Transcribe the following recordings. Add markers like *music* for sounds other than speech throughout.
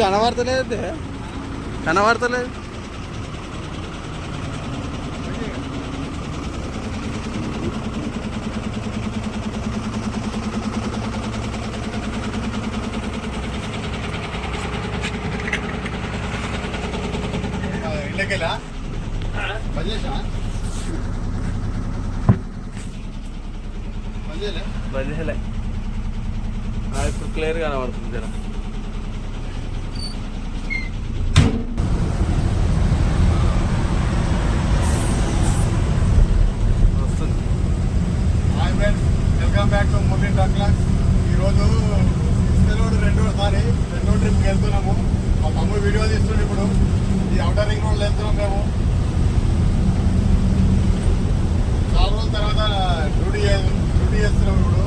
కనబడతలేదు కనబడతలేదు ఇళ్ళకెళ్ళా పని చేసా పని చేయలే బంద్ చేయలే ఆ, ఇప్పుడు క్లియర్ కనబడుతుంది జర ఈరోజు రెండో సారి రెండో ట్రిప్కి వెళ్తున్నాము. మా తమ్ముడు వీడియో తీస్తుండే ఇప్పుడు. ఈ అవుటర్ రింగ్ రోడ్లో వెళ్తున్నాం మేము. చాలా రోజుల తర్వాత డ్యూటీ డ్యూటీ చేస్తున్నాం ఇప్పుడు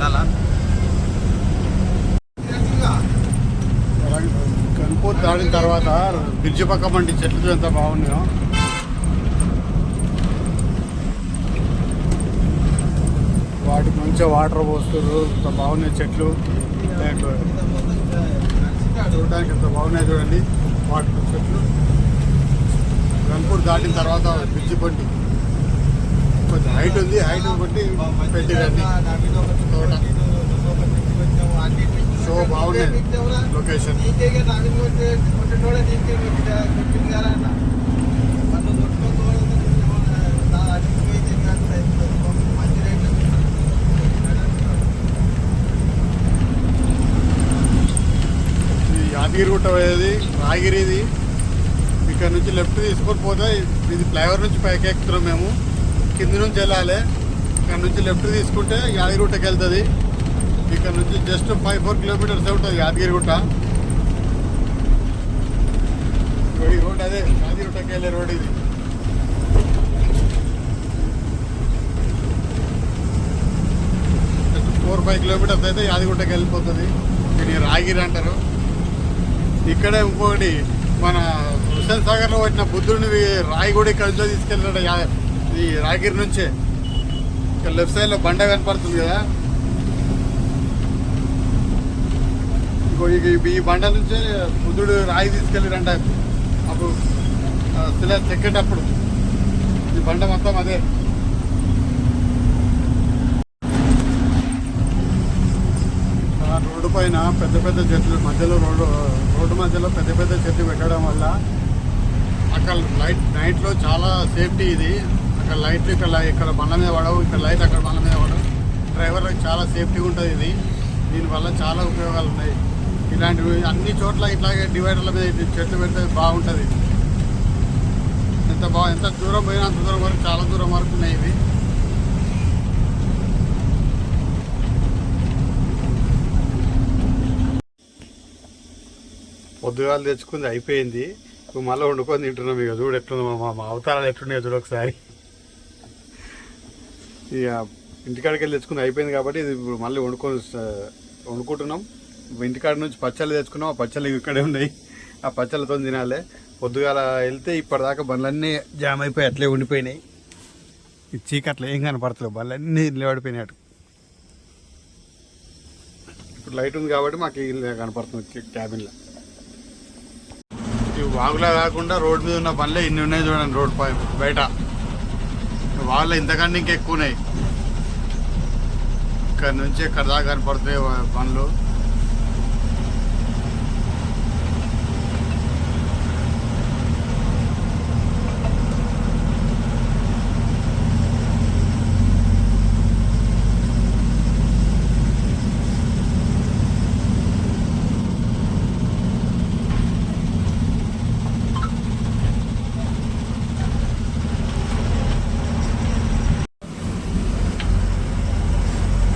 చాలా కనుపూర్ దాడిన తర్వాత బ్రిడ్జి పక్క మండి చెట్లు ఎంత బాగున్నాయో. వాటికి మంచిగా వాటర్ పోస్తారు ఎంత బాగున్నాయి చెట్లు. చూడడానికి ఎంత బాగున్నాయి చూడండి. వాటర్ చెట్లు. కనుపూర్ దాటిన తర్వాత బ్రిడ్జి బండి. కొంచెం హైట్ ఉంది. హైట్ బట్టి పెట్టిరండి. తోట. సో బాగుంది లొకేషన్. ఈ యాదగిరి గుట్ట పోయేది రాగిరిది ఇక్కడ నుంచి లెఫ్ట్ తీసుకొని పోతే ఇది ఫ్లైఓవర్ నుంచి పైకి ఎక్కుతున్నాం మేము. కింద నుంచి వెళ్ళాలి. ఇక్కడ నుంచి లెఫ్ట్ తీసుకుంటే యాదగిరి గుట్టకి వెళ్తుంది. ఇక్కడ నుంచి జస్ట్ ఫైవ్ ఫోర్ కిలోమీటర్స్ ఉంటుంది యాదగిరి గుట్ట. ఈ రోడ్ అదే యాదగిరిగుట్టకి వెళ్ళే రోడ్ ఇది. జస్ట్ ఫోర్ ఫైవ్ కిలోమీటర్స్ అయితే యాదగిరిగుట్టకి వెళ్ళిపోతుంది. దీన్ని రాగిరి అంటారు. ఇక్కడే ఇంకొకటి మన హుస్సేన్ సాగర్లో వచ్చిన బుద్ధుడిని రాయి కూడా ఇక్కడ తీసుకెళ్ళాడు ఈ రాగిరి నుంచే. ఇక్కడ లెఫ్ట్ సైడ్లో బండ కనపడుతుంది కదా ఇంకో ఈ- బండ నుంచే బుద్ధుడు రాయి తీసుకెళ్ళాడంట అప్పుడు ఆ, శిల చెక్కేటప్పుడు ఈ బండ మొత్తం అదే. రోడ్డు పైన పెద్ద పెద్ద చెట్లు మధ్యలో రోడ్డు రోడ్డు మధ్యలో పెద్ద పెద్ద చెట్లు పెట్టడం వల్ల అక్కడ లైట్ నైట్లో చాలా సేఫ్టీ ఇది. అక్కడ లైట్లు ఇక్కడ ఇక్కడ బండ మీద పడవు ఇక్కడ లైట్ అక్కడ బండ మీద పడవు. డ్రైవర్లకు చాలా సేఫ్టీ ఉంటుంది ఇది. దీనివల్ల చాలా ఉపయోగాలు ఉన్నాయి ఇలాంటివి అన్ని చోట్ల ఇట్లాగే డివైడర్ల మీద చెట్లు పెడితే బాగుంటుంది. ఎంత బాగా ఎంత దూరం పోయినా అంత దూరం వరకు చాలా దూరం వరకు ఉన్నాయి ఇవి. పొద్దుగాలు తెచ్చుకుంది అయిపోయింది. ఇప్పుడు మళ్ళీ వండుకొని తింటున్నాం ఇక చూడు ఎట్లుందో మా మా అవతారాలు ఎట్లున్నాయో చూడు ఒకసారి. ఇక ఇంటికాడికి వెళ్ళి తెచ్చుకుంది అయిపోయింది కాబట్టి ఇది ఇప్పుడు మళ్ళీ వండుకొని వండుకుంటున్నాం. ఇంటికాడ నుంచి పచ్చళ్ళు తెచ్చుకున్నాం. ఆ పచ్చళ్ళు ఇక్కడే ఉన్నాయి. ఆ పచ్చళ్ళతో తినాలి. పొద్దుగాల వెళ్తే ఇప్పటిదాకా బండ్లన్నీ జామ్ అయిపోయి అట్లే ఉండిపోయినాయి. ఈ చీకట్లో ఏం కనపడతలేవు. బండ్లన్నీ నిలబడిపోయినాడు ఇప్పుడు లైట్ ఉంది కాబట్టి మాకు కనపడుతుంది క్యాబిన్లో. ఈ వాగులా కాకుండా రోడ్డు మీద ఉన్న పనులే ఇన్ని ఉన్నాయి చూడండి రోడ్ పై బయట. వాళ్ళు ఇంతకంటే ఇంకెక్కువ ఉన్నాయి. ఇక్కడ నుంచి ఇక్కడ దాకా కనపడుతున్నాయి పనులు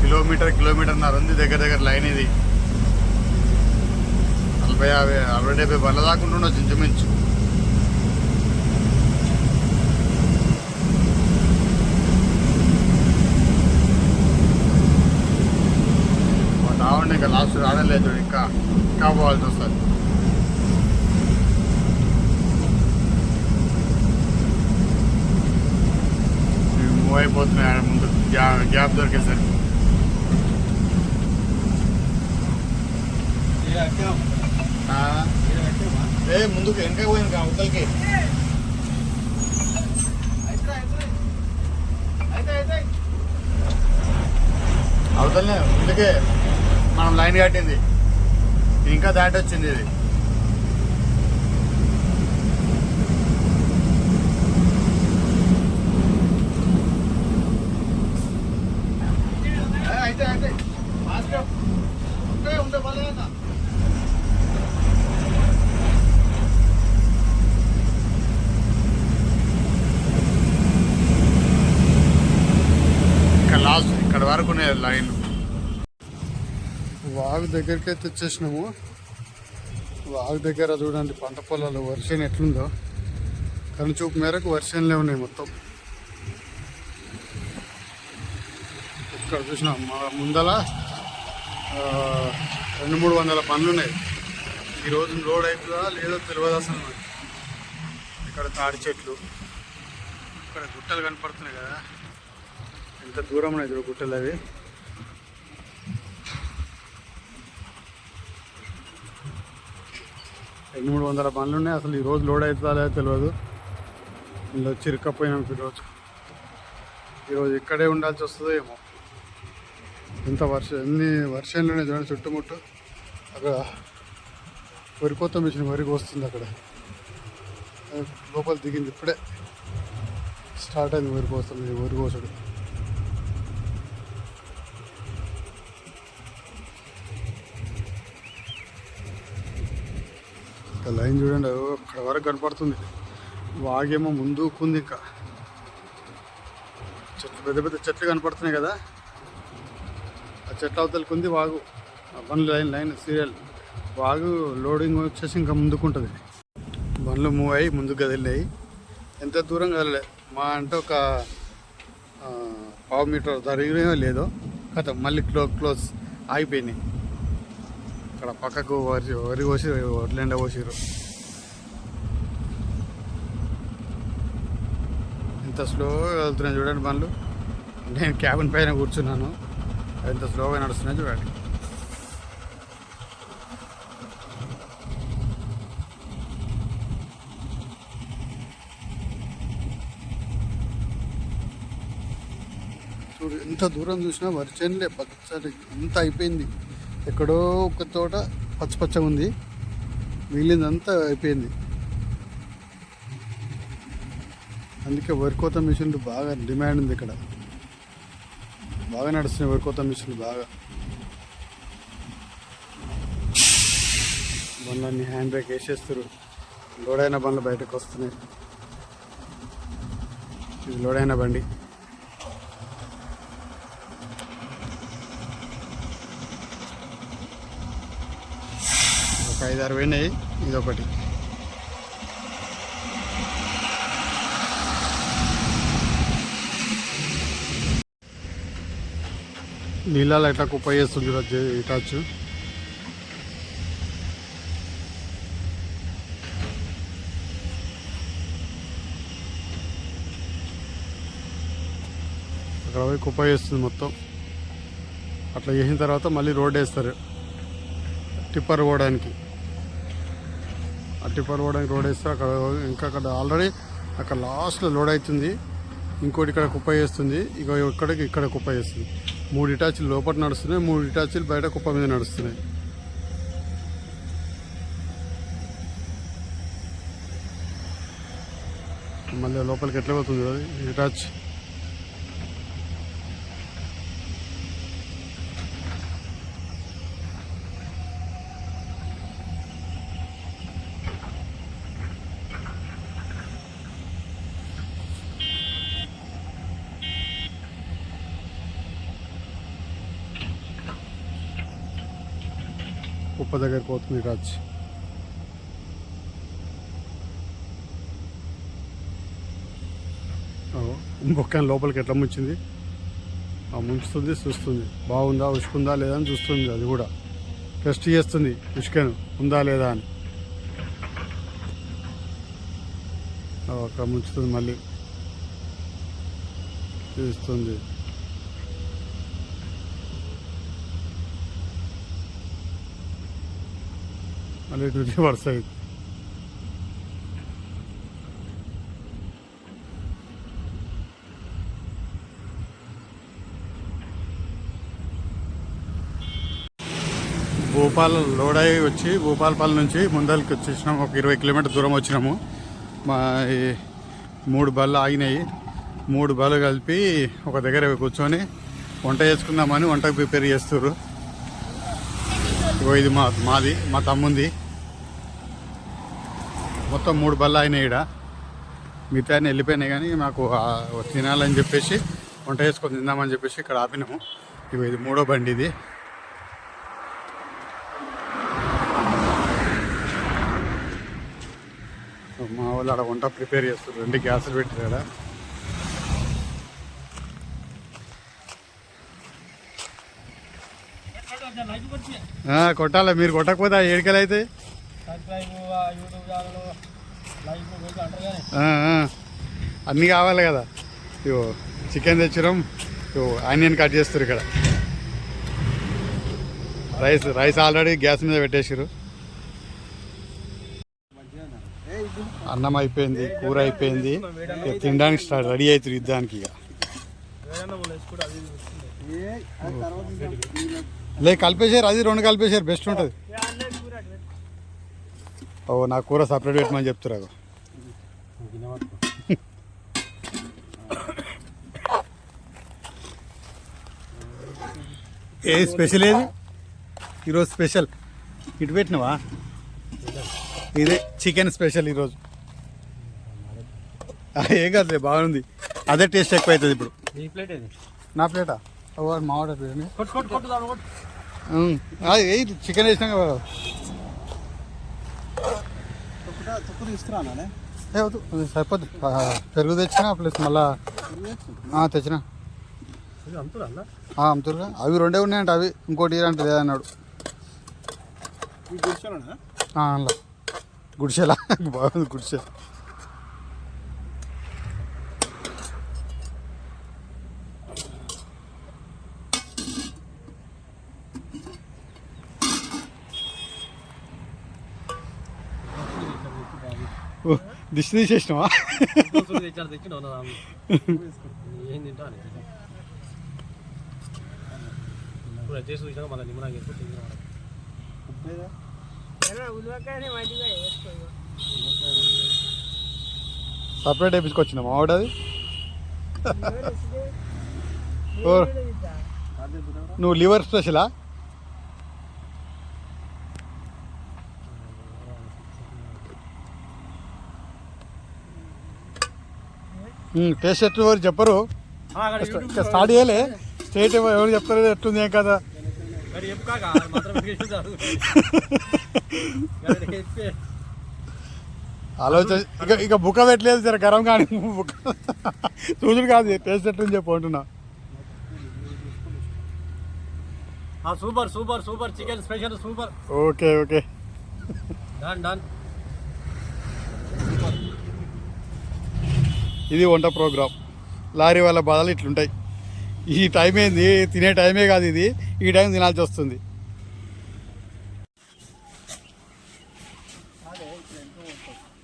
కిలోమీటర్ కిలోమీటర్న్నర ఉంది దగ్గర దగ్గర లైన్ ఇది నలభై యాభై అరవై డెబ్బై బండ్ల దాకా ఉంటుండొచ్చు ఇంచుమించు లాస్ట్ రావలేదు ఇంకా ఇంకా పోవాల్సి వస్తుంది. ఇవి మూవ్ అయిపోతున్నాయి ఆడ ముందు గ్యాప్ గ్యాప్ దొరికేసరికి. ఆ, ఏ ముందుకు వెనక పోయింది అవతలకి. అవతలనే ముందుకే మనం లైన్ కట్టింది. ఇంకా దాటి వచ్చింది ఇది అయితే అయితే ఉంటే ఉంటే పర్లేదా ఇక్కడ లాస్ట్ ఇక్కడ వరకు ఉన్నాయి లైన్. వాగు దగ్గరికి అయితే వచ్చేసినాము వాగు దగ్గర చూడండి పంట పొలాలు వర్షం ఎట్లుందో. కానీ చూపు మేరకు వర్షంలే ఉన్నాయి మొత్తం. ఇక్కడ చూసినాం మా ముందల రెండు మూడు వందల పనులు ఉన్నాయి ఈరోజు లోడ్ అవుతుందా లేదో తెలియదు అసలు ఇక్కడ తాడి చెట్లు. ఇక్కడ గుట్టలు కనపడుతున్నాయి కదా. ఎంత దూరం ఉన్నాయి గుట్టలు అవి. రెండు మూడు వందల బండ్లు ఉన్నాయి. అసలు ఈ రోజు లోడ్ అవుతుందా లేదో తెలియదు ఇందులో చిరుక్కపోయినాం ఈరోజు ఈరోజు ఇక్కడే ఉండాల్సి వస్తుందో ఏమో. ఇంత వర్షం ఎన్ని వర్షంలోనే చూడండి చుట్టుముట్టు. అక్కడ వరి కోత మిషన్ వరికి వస్తుంది అక్కడ. లోపల దిగింది ఇప్పుడే. స్టార్ట్ అయింది వరి కోస్తుంది వరి కోసడు. లైన్ చూడండి అక్కడ వరకు కనపడుతుంది. వాగేమో ముందుకుంది ఇంకా. చెట్లు పెద్ద పెద్ద చెట్లు కనపడుతున్నాయి కదా. ఆ చెట్ల అవతలకి ఉంది వాగు. బండ్లు లైన్ లైన్ సీరియల్. వాగు లోడింగ్ వచ్చేసి ఇంకా ముందుకుంటుంది. బండ్లు మూవ్ అయ్యి ముందుకు కదిలినాయి ఎంత దూరం కదలే. మా అంటే ఒక పావు మీటర్ జరిగినో లేదో. కథ మళ్ళీ క్లో క్లోజ్ ఆగిపోయినాయి అక్కడ పక్కకు వరి వరి కోసి వడ్లెండ కోసిరు ఇంత స్లోగా వెళ్తున్నాయి చూడండి బండ్లు. నేను క్యాబిన్ పైన కూర్చున్నాను. ఎంత స్లోగా నడుస్తున్నాయి చూడండి. చూడు ఎంత దూరం చూసినా వరి వరిచేనులే పచ్చడి అంత అయిపోయింది. ఎక్కడో ఒక చోట పచ్చ పచ్చగా ఉంది. మిగిలిందంతా అయిపోయింది. అందుకే వరికోత మిషన్లు బాగా డిమాండ్ ఉంది ఇక్కడ. బాగా నడుస్తున్నాయి వరికోత మిషన్లు బాగా. బండ్లన్నీ హ్యాండ్ బ్యాగ్ వేసేస్తారు లోడైన బండ్లు బయటకు వస్తున్నాయి. ఇది లోడైన బండి. ఒక ఐదు ఆరు పోయినాయి. ఇది ఒకటి నీళ్ళలో ఇట్లా కుప్ప చేస్తుంది ఇటాచు? అక్కడ పోయి కుప్ప చేస్తుంది మొత్తం. అట్లా చేసిన తర్వాత మళ్ళీ రోడ్ వేస్తారు. టిప్పర్ పోవడానికి. టిప్పర్ పోవడానికి రోడ్ వేస్తే అక్కడ ఇంకా అక్కడ ఆల్రెడీ అక్కడ లాస్ట్లో లోడ్ అవుతుంది. ఇంకోటి ఇక్కడ కుప్ప చేస్తుంది. ఇక ఇక్కడికి ఇక్కడ కుప్ప చేస్తుంది. మూడు ఇటాచీలు లోపల నడుస్తున్నాయి మూడు ఇటాచీలు బయట కుప్ప మీద నడుస్తున్నాయి. మళ్ళీ లోపలికి ఎట్లా పోతుంది? అది ఇటాచ్ కుప్ప దగ్గరికి పోతుంది రాజ్. బొక్కని లోపలికి ఎట్లా ముంచింది? ఆ ముంచుతుంది చూస్తుంది. బాగుందా ఉసుకుందా లేదా అని చూస్తుంది అది కూడా. టెస్ట్ చేస్తుంది ఇసుకను ఉందా లేదా అని. ఒక ముంచుతుంది మళ్ళీ. చూస్తుంది. మళ్ళీ ఇటు నుంచి వరుస భూపాల్ లోడాయి వచ్చి భూపాలపల్లి నుంచి ముందరికి వచ్చేసినాం. ఒక ఇరవై కిలోమీటర్ దూరం వచ్చినాము. మా ఈ మూడు బళ్ళు ఆగినాయి. మూడు బళ్ళు కలిపి ఒక దగ్గర కూర్చొని వంట చేసుకుందామని వంట ప్రిపేర్ చేస్తారు ఇది మా మాది మా తమ్ముంది. మొత్తం మూడు బళ్ళు అయినాయి ఈడ. మిగతా వెళ్ళిపోయినాయి కానీ మాకు తినాలని చెప్పేసి వంట చేసుకొని తిందామని చెప్పేసి ఇక్కడ ఆపినాము. ఇవి ఇది మూడో బండి ఇది. మా వాళ్ళు ఆడ వంట ప్రిపేర్ చేస్తారు రెండు గ్యాసులు పెట్టారు ఆడ. కొట్టాలి? మీరు కొట్టకపోతే ఏడికలు అయితే యూట్యూబ్ ఛానల్ లైవ్ అంటారు కానీ ఆ, ఆ. అన్నీ కావాలి కదా. ఇవో చికెన్ తెచ్చడం ఇవో ఆనియన్ కట్ చేస్తారు ఇక్కడ. రైస్ రైస్ ఆల్రెడీ గ్యాస్ మీద పెట్టేసారు అన్నం అయిపోయింది కూర అయిపోయింది. ఇక తినడానికి స్టార్ట్ రెడీ అవుతుంది యుద్ధానికి ఇక లే కలిపేసారు అది రెండు కలిపేసారు బెస్ట్ ఉంటుంది. ఓ నా కూర సపరేట్ పెట్టమని చెప్తున్నారు ఏ స్పెషల్ ఏది? ఈరోజు స్పెషల్. ఇటు పెట్టినవా? ఇదే చికెన్ స్పెషల్ ఈరోజు. ఏం కాదులే బాగుంది. అదే టేస్ట్ ఎక్కువ అవుతుంది ఇప్పుడు. నా ప్లేటా ఓ మావాడ ప్లేట్ చికెన్ వేసినాం కదా తీసుకురానా అది సరిపోద్ది. పెరుగు తెచ్చిన ప్లస్ మళ్ళా తెచ్చిన. అమ్ముతురుగా అవి రెండే ఉన్నాయంట అవి. ఇంకోటి ఇరంట లేదన్నాడు గుడిసెలా? బాగుంది గుడిసె. ఓ, దిష్టి తీసేసినావా సపరేట్ వేపించుకొచ్చినా మావాడు అది? *laughs* నువ్వు లివర్ స్పెషలా? టేస్ట్ ఎట్టు ఎవరు చెప్పరు. స్టార్ట్ చేయలే. స్టేట్ ఎవరు చెప్తారు ఎట్లుంది ఏం కదా. ఆలోచన ఇక ఇక బుక్క పెట్టలేదు సరే గరం కానీ బుక్క. చూసుడు కాదు టేస్ట్ ఎట్లుంది చెప్పు అంటున్నా. Super super super chicken special super. Okay okay. Done done ఇది వంట ప్రోగ్రామ్ లారీ వాళ్ళ బాధలు ఇట్లుంటాయి. ఈ టైం ఏంది? తినే టైమే కాదు ఇది. ఈ టైం తినాల్సి వస్తుంది.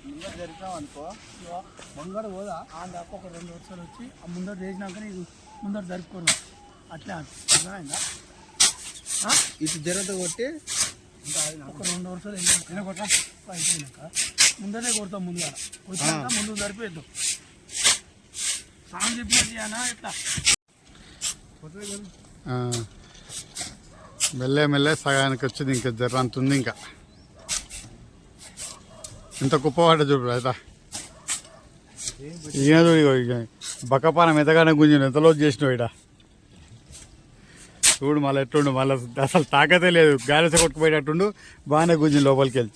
ముందర జరిపాం అనుకో ముందర పోదా ఆ దాకా ఒక రెండు వర్షాలు వచ్చి ఆ ముందర చేసినాక నీకు ముందర జరుపుకోను. అట్లే అర్థమైందా? ఇటు జరత కొట్టి ఒక రెండు వర్షాలు వెళ్ళినాక అయిపోయినాక. ముందరే కొడతాం ముందర వచ్చినాక ముందు జరిపేద్దాం. సాంగ్ చెప్పినట్టు సగానికి వచ్చింది ఇంకా జర అంతుంది ఇంకా. ఇంత కుప్పవాట చూడు అయితే ఈయన చూడు ఇగో మెతగానే బక్కపానం ఎంతగానో గుంజిన ఎంతలో చేసినావు ఇడ చూడు మళ్ళీ ఎట్టుండు మళ్ళీ అసలు తాకతే లేదు గాలిస కొట్టుకుపోయేటట్టుండు బాగానే గుంజిన లోపలికి వెళ్ళి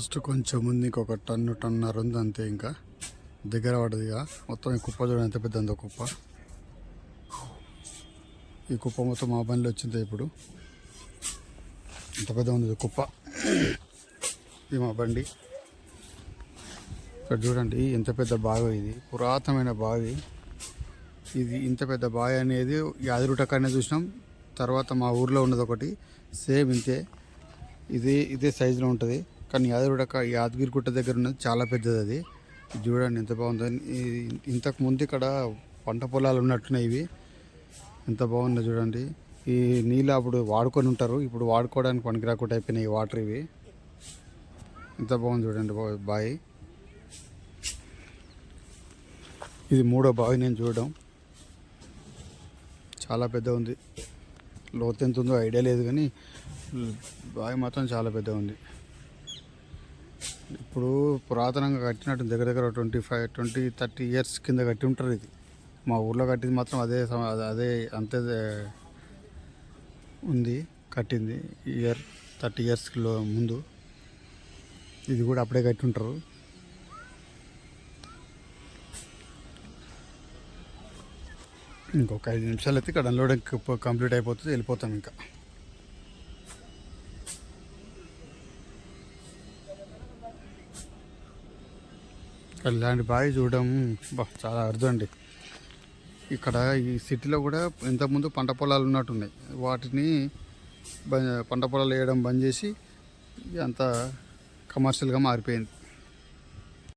లాస్ట్ కొంచెం ఉంది ఇంకొక టన్ను టన్నర ఉంది అంతే ఇంకా. దగ్గర పడదు ఇక. మొత్తం ఈ కుప్ప చూడండి ఎంత పెద్ద ఉందో కుప్ప. ఈ కుప్ప మొత్తం మా బండిలో వచ్చింది ఇప్పుడు. ఎంత పెద్ద ఉంది కుప్ప. ఇది మా బండి. ఇక్కడ చూడండి ఎంత పెద్ద బావి ఇది. పురాతనమైన బావి. ఇది ఇంత పెద్ద బావి అనేది యాదిరుటక్కనే చూసినాం. తర్వాత మా ఊర్లో ఉన్నది ఒకటి. సేమ్ ఇంతే. ఇది ఇదే సైజులో ఉంటుంది. కానీ యాదగిరిగుట్ట యాదగిరిగుట్ట దగ్గర ఉన్నది చాలా పెద్దది అది. చూడండి ఎంత బాగుందో. ఇంతకు ముందు ఇక్కడ పంట పొలాలు ఉన్నట్టున్నాయి ఇవి. ఎంత బాగుందో చూడండి. ఈ నీళ్ళు అప్పుడు వాడుకొని ఉంటారు. ఇప్పుడు వాడుకోవడానికి పనికి రాకుండా అయిపోయినాయి ఈ వాటర్ ఇవి. ఎంత బాగుంది చూడండి బావి ఇది మూడో బావి నేను చూడడం. చాలా పెద్ద ఉంది. లోతు ఎంత ఉందో ఐడియా లేదు కానీ బావి మాత్రం చాలా పెద్ద ఉంది. ఇప్పుడు పురాతనంగా కట్టినట్టు దగ్గర దగ్గర twenty five twenty thirty years కింద కట్టి ఉంటారు ఇది. మా ఊర్లో కట్టింది మాత్రం అదే అదే అంతే ఉంది కట్టింది ఇయర్ థర్టీ ఇయర్స్లో ముందు. ఇది కూడా అప్పుడే కట్టి ఉంటారు. ఇంకొక ఐదు నిమిషాలు అయితే ఇక్కడ అన్లోడింగ్ కంప్లీట్ అయిపోతుంది వెళ్ళిపోతాం ఇంకా. ఇలాంటి బావి చూడడం చాలా అర్థం అండి ఇక్కడ ఈ సిటీలో కూడా ఇంతకుముందు పంట పొలాలు ఉన్నట్టున్నాయి. వాటిని పంట పొలాలు వేయడం బంద్ చేసి అంత కమర్షియల్గా మారిపోయింది.